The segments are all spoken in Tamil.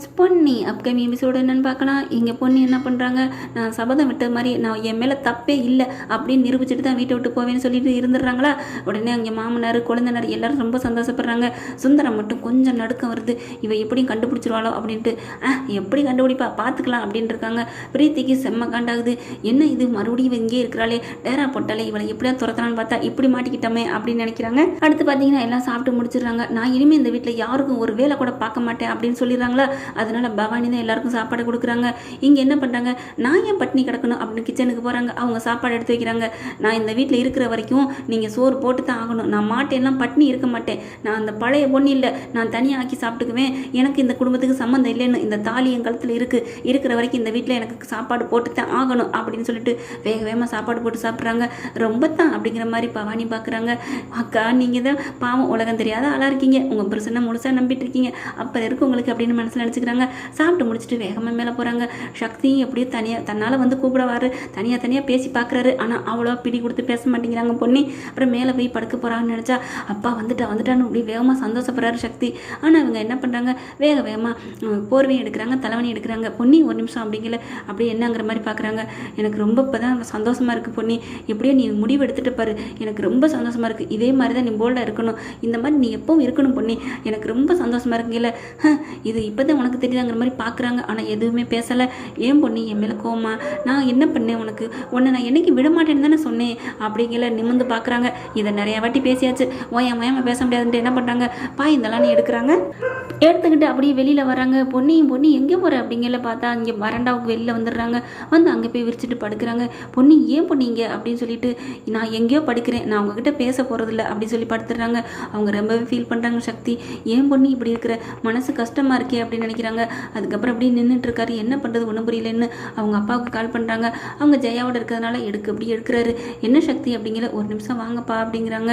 ஃப்ரெண்ட்ஸ் பொன்னி. அப்கமிங் எபிசோடு என்னென்னு பார்க்கலாம் இங்கே பொன்னி என்ன பண்ணுறாங்க நான் சபதம் விட்ட மாதிரி நான் என் மேலே தப்பே இல்லை அப்படின்னு நிரூபிச்சுட்டு தான் வீட்டை விட்டு போவேன்னு சொல்லிட்டு இருந்துடுறாங்களா? உடனே அங்கே மாமனார் குழந்தைனார் எல்லாரும் ரொம்ப சந்தோஷப்படுறாங்க. சுந்தரம் மட்டும் கொஞ்சம் நடுக்கம் வருது. இவ எப்படியும் கண்டுபிடிச்சிருவாளோ அப்படின்ட்டு. ஆ எப்படி கண்டுபிடிப்பா? பார்த்துக்கலாம் அப்படின்ட்டு இருக்காங்க பிரீத்திக்கு செம்ம காண்டாகுது. என்ன இது? மறுபடியும் இங்கே இருக்கிறாளே. டேரா போட்டாலே இவளை எப்படியா துரத்தலான்னு பார்த்தா இப்படி மாட்டிக்கிட்டோமே அப்படின்னு நினைக்கிறாங்க. அடுத்து பார்த்தீங்கன்னா எல்லாம் சாப்பிட்டு முடிச்சிடுறாங்க. நான் இனிமேல் இந்த வீட்டில் யாருக்கும் ஒரு வேலை கூட பார்க்க மாட்டேன் அப்படின்னு சொல்லிடுறாங்களா? அதனால பவானி தான் எல்லாருக்கும் சாப்பாடு கொடுக்குறாங்க. இங்கே என்ன பண்ணுறாங்க நான் ஏன் பட்னி கிடக்கணும் அப்படின்னு கிச்சனுக்கு போகிறாங்க அவங்க சாப்பாடு எடுத்து வைக்கிறாங்க. நான் இந்த வீட்டில் இருக்கிற வரைக்கும் நீங்கள் சோறு போட்டு தான் ஆகணும். நான் மாட்டேன்லாம் பட்னி இருக்க மாட்டேன். நான் அந்த பழைய பொண்ணு இல்லை. நான் தனியாக ஆக்கி சாப்பிட்டுக்குவேன். எனக்கு இந்த குடும்பத்துக்கு சம்மந்தம் இல்லைன்னு இந்த தாலி என் கழுத்தில் இருக்குது இருக்கிற வரைக்கும் இந்த வீட்டில் எனக்கு சாப்பாடு போட்டு தான் ஆகணும் அப்படின்னு சொல்லிட்டு வேக வேகமாக சாப்பாடு போட்டு சாப்பிட்றாங்க. ரொம்ப தான் அப்படிங்கிற மாதிரி பவானி பார்க்குறாங்க அக்கா நீங்கள் தான் பாவம் உலகம் தெரியாத ஆளாக இருக்கீங்க. உங்கள் புருஷனை முழுசாக நம்பிட்டு இருக்கீங்க. அப்போ இருக்கு உங்களுக்கு அப்படின்னு மனசில் நினச்சி வச்சுக்கிறாங்க சாப்பிட்டு முடிச்சுட்டு வேகமாக மேலே போகிறாங்க சக்தியும் எப்படியோ தனியாக தன்னால் வந்து கூப்பிடவாரு தனியாக தனியாக பேசி பார்க்குறாரு ஆனால் அவ்வளோ பிடி கொடுத்து பேச மாட்டேங்கிறாங்க பொண்ணி அப்புறம் மேலே போய் படுக்க போகிறான்னு நினச்சா அப்பா வந்துட்டா வந்துட்டான்னு அப்படி வேகமாக சந்தோஷப்படுறாரு சக்தி. ஆனால் இவங்க என்ன பண்ணுறாங்க வேக வேகமாக போர்வையும் எடுக்கிறாங்க தலைவணி எடுக்கிறாங்க. பொன்னி ஒரு நிமிஷம் அப்படிங்கல அப்படியே என்னங்கிற மாதிரி பார்க்குறாங்க எனக்கு ரொம்ப இப்போ தான் சந்தோஷமாக இருக்குது பொன்னி. எப்படியோ நீ முடிவு எடுத்துட்டு பாரு. எனக்கு ரொம்ப சந்தோஷமாக இருக்குது இதே மாதிரி தான் நீ போல்டாக இருக்கணும். இந்த மாதிரி நீ எப்பவும் இருக்கணும் பொன்னி. எனக்கு ரொம்ப சந்தோஷமாக இருக்குங்கல்ல இது இப்போ தான் உனக்கு தெரியுதாங்கிற மாதிரி பார்க்குறாங்க. ஆனால் எதுவுமே பேசலை. ஏன் பொண்ணு என் மேலே கோமா நான் என்ன பண்ணேன் உனக்கு? உன்னை நான் என்னைக்கு விட மாட்டேன்னு தானே சொன்னேன். அப்படிங்கிற நிமிந்து பார்க்குறாங்க. இதை நிறைய வாட்டி பேசியாச்சு. ஓயாம ஓயாம பேச முடியாதுன்ட்டு என்ன பண்ணுறாங்க பா இதெல்லாம் நீ எடுக்கிறாங்க? எடுத்துக்கிட்டு அப்படியே வெளியில் வராங்க. பொன்னியும் பொண்ணு எங்கே போகிற அப்படிங்கிற பார்த்தா இங்கே வறண்டாவுக்கு வெளியில் வந்துடுறாங்க. வந்து அங்கே போய் விரிச்சிட்டு படுக்கிறாங்க. பொண்ணு ஏன் பொண்ணீங்க அப்படின்னு சொல்லிட்டு நான் எங்கேயோ படுக்கிறேன். நான் உங்ககிட்ட பேச போகிறதில்ல அப்படின்னு சொல்லி படுத்துடுறாங்க. அவங்க ரொம்பவே ஃபீல் பண்ணுறாங்க சக்தி. ஏன் பொண்ணு இப்படி இருக்கிற? மனசு கஷ்டமாக இருக்கே அப்படின்னு நினைக்கிறாங்க. அதுக்கப்புறம் அப்படியே நின்றுட்டு இருக்காரு என்ன பண்ணுறது ஒன்றும் புரியலன்னு அவங்க அப்பாவுக்கு கால் பண்ணுறாங்க அவங்க ஜெயாவோட இருக்கிறதுனால எடுக்க அப்படி எடுக்கிறாரு. என்ன சக்தி அப்படிங்கிற ஒரு நிமிஷம் வாங்கப்பா அப்படிங்கிறாங்க.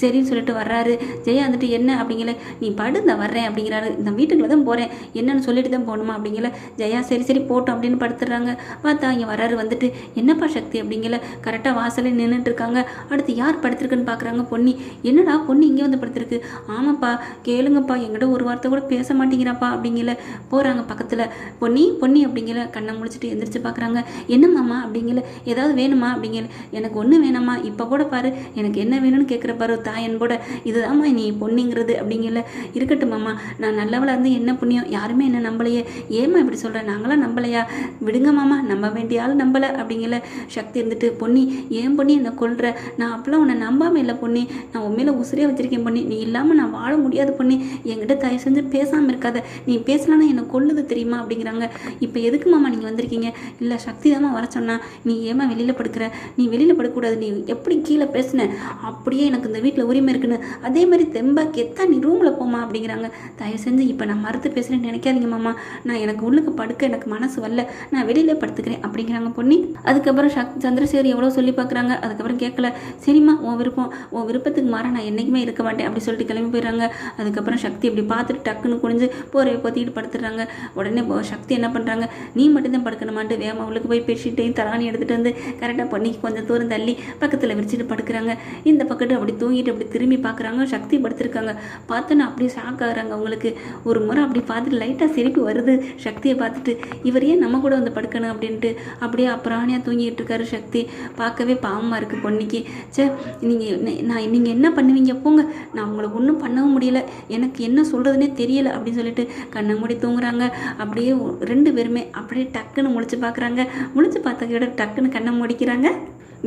சரின்னு சொல்லிட்டு வர்றாரு. ஜெயா வந்துட்டு என்ன அப்படிங்கிற நீ படு இந்த வர்றேன் அப்படிங்கிறாரு. இந்த வீட்டுக்குள்ள தான் போகிறேன் என்னன்னு சொல்லிட்டு தான் போகணுமா? அப்படிங்கிற ஜெயா சரி சரி போட்டோம் அப்படின்னு படுத்துடுறாங்க. பார்த்தா இங்கே வர்றாரு வந்துட்டு என்னப்பா சக்தி அப்படிங்கிற கரெக்டாக வாசலே நின்றுட்டு இருக்காங்க அடுத்து யார் படுத்திருக்குன்னு பார்க்குறாங்க பொன்னி. என்னடா பொண்ணு இங்கே வந்து படுத்திருக்கு? ஆமாப்பா கேளுங்கப்பா. எங்கிட்ட ஒரு வார்த்தை கூட பேச மாட்டேங்கிறாப்பா அப்படிங்கிற போகிறாங்க பக்கத்தில். பொன்னி பொன்னி அப்படிங்கிற கண்ணை முடிச்சுட்டு எந்திரிச்சு பார்க்குறாங்க என்னம்மாம்மா அப்படிங்கிற ஏதாவது வேணுமா? அப்படிங்கிற எனக்கு ஒன்றும் வேணாமா இப்போ கூட பாரு. எனக்கு என்ன வேணும்னு கேட்குற பாரு தாயன்போட இதுதாம்மா நீ பொண்ணுங்கிறது அப்படிங்கிற இருக்கட்டும்மாமா நான் நல்லவளாக இருந்து என்ன புண்ணியம்? யாருமே என்ன நம்பலையே. ஏம்மா இப்படி சொல்கிறேன் நாங்களாம் நம்பலையா? விடுங்க மாமா. நம்ப வேண்டிய ஆள் நம்பலை. அப்படிங்கிற சக்தி இருந்துட்டு பொன்னி ஏன் பொண்ணி என்னை கொல்ற? நான் அப்போலாம் உன்னை நம்பாமல் இல்லை பொண்ணி நான் உண்மையில உசிரியாக வச்சுருக்கேன் வச்சிருக்கேன் பொண்ணி நீ இல்லாமல் நான் வாழ முடியாது பொண்ணி என்கிட்ட தயவு செஞ்சு பேசாமல் இருக்காத. நீ பேச பேசலன்னா என்னை கொல்லுது தெரியுமா அப்படிங்கிறாங்க. இப்போ எதுக்கு மாமா நீங்கள் வந்திருக்கீங்க? இல்லை சக்தி தாமா வர சொன்னா நீ ஏமா வெளியில் படுக்கிற? நீ வெளியில் படக்கூடாது நீ எப்படி கீழே பேசுன? அப்படியே எனக்கு இந்த வீட்டில் உரிமை இருக்குன்னு. அதே மாதிரி தெம்பா கெத்தா நீ ரூமில் போமா அப்படிங்கிறாங்க. தயவு செஞ்சு இப்போ நான் மறுத்து பேசுகிறேன்னு நினைக்காதீங்க மாமா. நான் எனக்கு உள்ளுக்கு படுக்க எனக்கு மனசு வரல. நான் வெளியில் படுத்துக்கிறேன் அப்படிங்கிறாங்க பொன்னி. அதுக்கப்புறம் சக் சந்திரசேகர் எவ்வளோ சொல்லி பார்க்குறாங்க அதுக்கப்புறம் கேட்கல சரிம்மா உன் விருப்பம். உன் விருப்பத்துக்கு மாற நான் என்றைக்குமே இருக்க மாட்டேன். அப்படி சொல்லிட்டு கிளம்பி போயிடுறாங்க. அதுக்கப்புறம் சக்தி இப்படி பார்த்துட்டு டக்குன்னு குனிஞ்சு போரை பொத்திட்டு படுத்துடுறாங்க உடனே சக்தி என்ன பண்ணுறாங்க நீ மட்டும்தான் படுக்கணுமான்ட்டு வேகமாக அவளுக்கு போய் பெட்ஷீட்டையும் தலானி எடுத்துகிட்டு வந்து கரெக்டாக பண்ணி கொஞ்சம் தூரம் தள்ளி பக்கத்தில் விரிச்சிட்டு படுக்கிறாங்க. இந்த பக்கத்து அப்படி தூங்கிட்டு அப்படி திரும்பி பார்க்குறாங்க சக்தி படுத்திருக்காங்க. பார்த்தோன்னா அப்படியே ஷாக் ஆகுறாங்க அவங்களுக்கு. ஒரு முறை அப்படி பார்த்துட்டு லைட்டாக சிரிப்பு வருது. சக்தியை பார்த்துட்டு இவர் ஏன் நம்ம கூட வந்து படுக்கணும்? அப்படின்ட்டு அப்படியே அப்புறாணியாக தூங்கிட்டு இருக்காரு சக்தி. பார்க்கவே பாவமாக இருக்குது பொன்னிக்கு சே நீங்கள் நான் நீங்கள் என்ன பண்ணுவீங்க? போங்க. நான் உங்களுக்கு ஒன்றும் பண்ணவும் முடியல. எனக்கு என்ன சொல்கிறதுனே தெரியலை அப்படின்னு சொல்லிட்டு கண்ணை மூடி தூங்குறாங்க. அப்படியே ரெண்டு பேருமே அப்படியே டக்குன்னு முழிச்சு பார்க்குறாங்க. முழிச்சு பார்த்ததோட டக்குன்னு கண்ணை முடிக்கிறாங்க.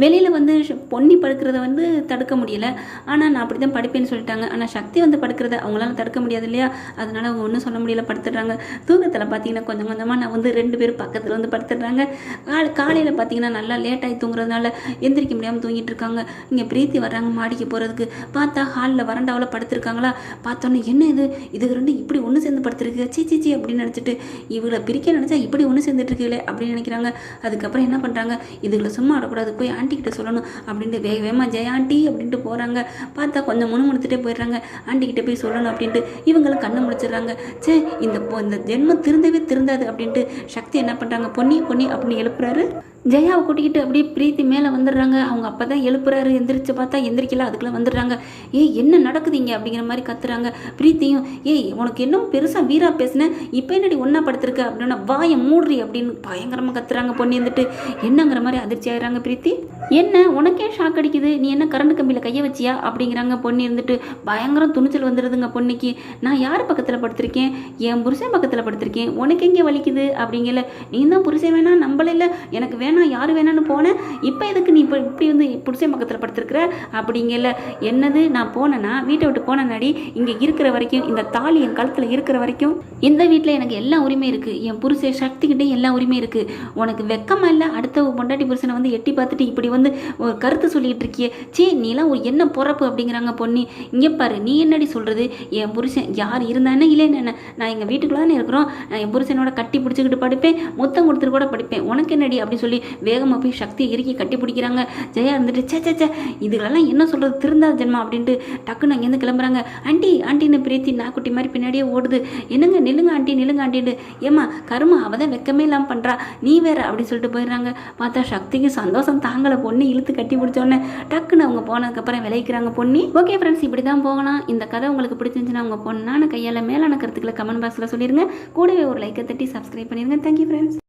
வெளியில் வந்து பொன்னி படுக்கிறத வந்து தடுக்க முடியல. ஆனால் நான் அப்படி தான் படுப்பேன்னு சொல்லிட்டாங்க. ஆனால் சக்தி வந்து படுக்கிறத அவங்களால தடுக்க முடியாது இல்லையா? அதனால அவங்க ஒன்றும் சொல்ல முடியல படுத்துடுறாங்க. தூக்கத்தில் பார்த்தீங்கன்னா கொஞ்சம் கொஞ்சமாக நான் வந்து ரெண்டு பேரும் பக்கத்தில் வந்து படுத்துடுறாங்க. காலை காலையில் பார்த்தீங்கன்னா நல்லா லேட்டாகி தூங்குறதுனால எந்திரிக்க முடியாமல் தூங்கிட்டு இருக்காங்க. இங்கே பிரீத்தி வர்றாங்க மாடிக்கு போகிறதுக்கு பார்த்தா ஹாலில் வறண்டாவில் படுத்துருக்காங்களா? பார்த்தோன்னே என்ன இது? இது ரெண்டு இப்படி ஒன்று சேர்ந்து படுத்துருக்கு. சீ சீ சீ அப்படின்னு நினச்சிட்டு இவளை பிரிக்க நினச்சா இப்படி ஒன்று சேர்ந்துட்டு இருக்கீங்களே அப்படின்னு நினைக்கிறாங்க. அதுக்கப்புறம் என்ன பண்ணுறாங்க இதுகளை சும்மா விடக்கூடாது போய் ஆண்டி கிட்ட சொல்லணும் அப்படின்ட்டு வேக வேகமாக ஜெய ஆண்டி அப்படின்ட்டு போகிறாங்க பார்த்தா கொஞ்சம் முணுமுணுத்துட்டே போயிடுறாங்க. ஆண்டி கிட்ட போய் சொல்லணும் அப்படின்ட்டு இவங்களும் கண்ணு முடிச்சிடுறாங்க சே இந்த பொ- இந்த ஜென்மம் திருந்தவே திருந்தாது அப்படின்ட்டு சக்தி என்ன பண்ணுறாங்க பொன்னி பொன்னி அப்படின்னு எழுப்புறாரு. ஜெயாவை கூட்டிக்கிட்டு அப்படியே பிரீத்தி மேலே வந்துடுறாங்க. அவங்க அப்போ தான் எழுப்புறாரு. எந்திரிச்சு பார்த்தா எந்திரிக்கல அதுக்குள்ளே வந்துடுறாங்க. ஏய் என்ன நடக்குது இங்கே? அப்படிங்கிற மாதிரி கத்துறாங்க. பிரீத்தியும் ஏய் உனக்கு இன்னும் பெருசாக வீரா பேசினேன் இப்போ என்னடி ஒன்றா படுத்துருக்க? அப்படின்னா வாயை மூடுறி அப்படின்னு பயங்கரமாக கத்துறாங்க. பொண்ணு இருந்துட்டு என்னங்கிற மாதிரி அதிர்ச்சி ஆயிடுறாங்க பிரீத்தி. என்ன உனக்கே ஷாக் அடிக்குது. நீ என்ன கரண்ட் கம்பியில் கையை வச்சியா? அப்படிங்கிறாங்க பொண்ணு இருந்துட்டு பயங்கரம் துணிச்சல் வந்துடுதுங்க பொண்ணுக்கு. நான் யார் பக்கத்தில் படுத்திருக்கேன்? என் புருஷன் பக்கத்தில் படுத்திருக்கேன். உனக்கு எங்கே வலிக்குது? அப்படிங்கல. நீ தான் புருஷன் வேணா நம்மளே இல்லை. எனக்கு வேணும். யார் வேணான்னு போனேன் இப்போ எதுக்கு நீ இப்போ இப்படி வந்து புருஷன் பக்கத்தில் படுத்துருக்குற? அப்படிங்கல என்னது? நான் போனேன்னா வீட்டை விட்டு போனேனாடி? இங்கே இருக்கிற வரைக்கும் இந்த தாலி என் கழுத்தில் இருக்கிற வரைக்கும். இந்த வீட்டில் எனக்கு எல்லா உரிமை இருக்குது என் புருஷன் சக்திக்கிட்டே எல்லா உரிமை இருக்குது உனக்கு வெக்கமாக இல்லை? அடுத்த பொண்டாட்டி புருஷனை வந்து எட்டி பார்த்துட்டு இப்படி வந்து ஒரு கருத்து சொல்லிகிட்டு இருக்கியே. சீ நீலாம் ஒரு என்ன பொறப்பு அப்படிங்கிறாங்க பொண்ணு இங்கே பாரு நீ என்னடி சொல்கிறது என் புருஷன் யார் இருந்தானே இல்லைன்னு என்ன? நான் எங்கள் வீட்டுக்குள்ள இருக்கிறோம். நான் என் புருஷனோட கட்டி பிடிச்சிக்கிட்டு படிப்பேன். முத்தம் கொடுத்துட்டு கூட படிப்பேன். உனக்கு என்னடி அப்படி சொல்லி வேகமாக போய் சக்தியை இறுக்கி கட்டி பிடிக்கிறாங்க ஜெயா இருந்துட்டு சே சே சே இதுகளெல்லாம் என்ன சொல்கிறது திருந்தா ஜென்மா அப்படின்ட்டு டக்குன்னு அங்கேருந்து கிளம்புறாங்க. ஆண்டி ஆண்டின்னு பிரீத்தி நாக்குட்டி மாதிரி பின்னாடியே ஓடுது. என்னங்க நில்லுங்க ஆண்டி நில்லுங்க ஆண்டின்னு. ஏமா கருமா அவள் தான் வெக்கமே இல்லாமல் பண்ணுறா நீ வேற அப்படின்னு சொல்லிட்டு போயிடுறாங்க. பார்த்தா சக்திக்கு சந்தோஷம் தாங்கலை பொண்ணு இழுத்து கட்டி பிடிச்சோன்னே டக்குன்னு அவங்க போனதுக்கப்புறம் விளைக்கிறாங்க பொண்ணு ஓகே ஃப்ரெண்ட்ஸ் இப்படி தான் போகலாம். இந்த கதை உங்களுக்கு பிடிச்சிருந்துச்சுன்னா உங்கள் பொண்ணான கையால் மேலான கருத்துக்களை கமெண்ட் பாக்ஸில் சொல்லிடுங்க கூடவே ஒரு லைக்கை தட்டி சப்ஸ்கிரைப் பண்ணிடுங்க தேங்க்யூ ஃப்ரெண்ட்ஸ்